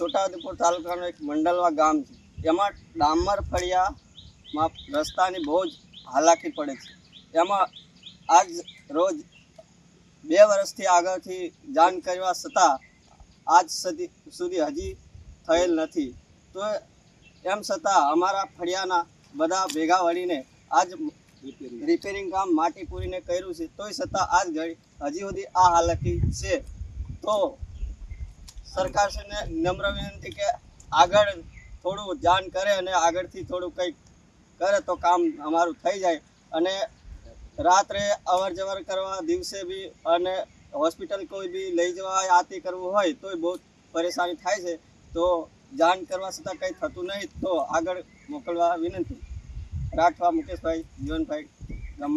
છોટાઉદેપુર તાલુકાનું એક મંડલવા ગામ છે. એમાં ડામર ફળિયામાં રસ્તાની બહુ જ હાલાકી પડે છે. એમાં આજ રોજ બે વર્ષથી આગળથી જાણ કરવા છતાં આજ સુધી સુધી હજી થયેલ નથી. તો એમ છતાં અમારા ફળિયાના બધા ભેગા વળીને આજ રિપેરિંગ કામ માટી પૂરીને કર્યું છે. તોય છતાં આજ ઘડી હજી સુધી આ હાલકી છે. તો સરકારશ્રીને નમ્ર વિનંતી કે આગળ થોડું જાણ કરે અને આગળથી થોડું કંઈક કરે તો કામ અમારું થઈ જાય. અને રાત્રે અવર જવર કરવા દિવસે બી અને હોસ્પિટલ કોઈ બી લઈ જવા આથી કરવું હોય તોય બહુ પરેશાની થાય છે. તો જાણ કરવા છતાં કંઈ થતું નહીં તો આગળ મોકલવા વિનંતી. રાખવા મુકેશભાઈ, જીવનભાઈ ગામ